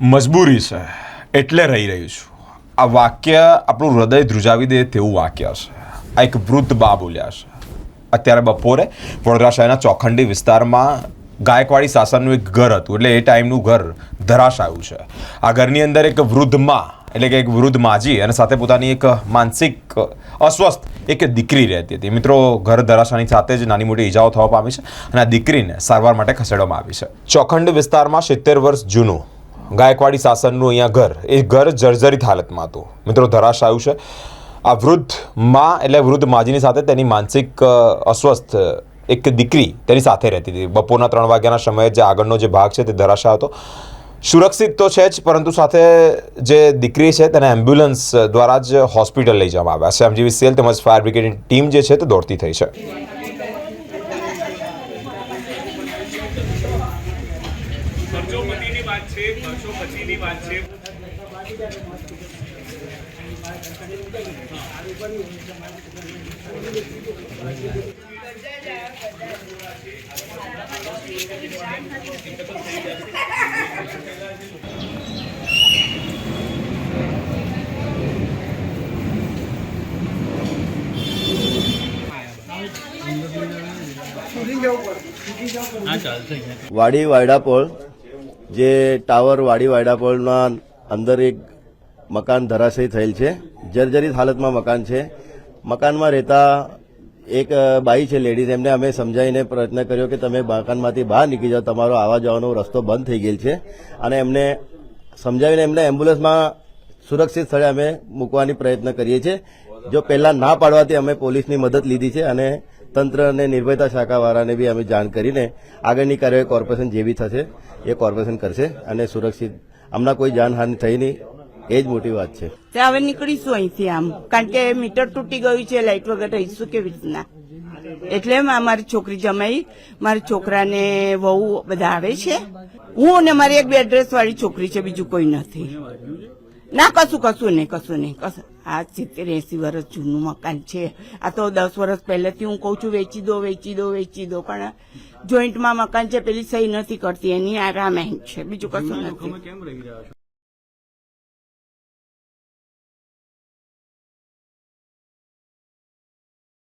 મજબૂરી છે, એટલે રહી રહ્યું છું. આ વાક્ય આપણું હૃદય ધ્રુજાવી દે તેવું વાક્ય છે. આ એક વૃદ્ધ બા બોલ્યા છે. અત્યારે બપોરે વડોદરા શહેરના ચોખંડી વિસ્તારમાં ગાયકવાડી શાસનનું એક ઘર હતું, એટલે એ ટાઈમનું ઘર ધરાશાયું છે. આ ઘરની અંદર એક વૃદ્ધમાં, એટલે કે એક વૃદ્ધ માજી અને સાથે પોતાની એક માનસિક અસ્વસ્થ એક દીકરી રહેતી હતી. મિત્રો, ઘર ધરાશાની સાથે જ નાની મોટી ઈજાઓ થવા પામી છે અને આ દીકરીને સારવાર માટે ખસેડવામાં આવી છે. ચોખંડ વિસ્તારમાં સિત્તેર વર્ષ જૂનું ગાયકવાડી શાસનનું અહીંયા ઘર. એ ઘર જર્જરિત હાલતમાં હતું. મિત્રો, ધરાશાયું છે. આ વૃદ્ધ મા એટલે વૃદ્ધ માજીની સાથે તેની માનસિક અસ્વસ્થ એક દીકરી તેની સાથે રહેતી હતી. બપોરના ત્રણ વાગ્યાના સમયે જે આગળનો જે ભાગ છે તે ધરાશા હતો. સુરક્ષિત તો છે જ, પરંતુ સાથે જે દીકરી છે તેને એમ્બ્યુલન્સ દ્વારા જ હોસ્પિટલ લઈ જવામાં આવ્યા. છે એમજીવી સેલ તેમજ ફાયર બ્રિગેડની ટીમ જે છે તે દોડતી થઈ છે. વર્ષો પછીની વાત છે વર્ષો પછીની વાત છે વાડી વાયડાપોળ જે ટાવર વાડી વાયડાપોળના અંદર એક મકાન ધરાશયી થયેલ છે. જર્જરિત હાલતમાં મકાન છે. મકાનમાં રહેતા એક બાઈ છે, લેડીઝ. એમને અમે સમજાવીને પ્રયત્ન કર્યો કે તમે મકાનમાંથી બહાર નીકળી જાઓ, તમારો આવવા જવાનો રસ્તો બંધ થઈ ગયેલ છે. અને એમને સમજાવીને એમને એમ્બ્યુલન્સમાં સુરક્ષિત સ્થળે અમે મૂકવાની પ્રયત્ન કરીએ છીએ. જો પહેલાં ના પાડવાથી અમે પોલીસની મદદ લીધી છે અને તંત્ર અને નિર્ભયતા શાખાવાળાને બી અમે જાણ કરીને આગળની કાર્યવાહી કોર્પોરેશન જેવી થશે, એ કોર્પોરેશન કરશે અને સુરક્ષિત હમણાં કોઈ જાનહાનિ થઈ નહીં, એ જ મોટી વાત છે. ત્યાં હવે નીકળીશું અહીંથી આમ. કારણ કે મીટર તૂટી ગયું છે લાઇટ વગર રહીશું કેવી રીતના? એટલે મારી છોકરી જમાઈ, મારા છોકરાને વહુ બધા આવે છે. હું અને મારી એક બે એડ્રેસ વાળી છોકરી છે, બીજું કોઈ નથી. ના કશું કશું નહીં કશું નહીં કશું. આ સિત્તેર એસી વર્ષ જૂનું મકાન છે. આ તો દસ વર્ષ પહેલેથી હું કહું છું વેચી દો વેચી દો વેચી દો પણ જોઈન્ટમાં મકાન છે પેલી સહી નથી કરતી. એની આ રામાયણ છે બીજું કશું નથી.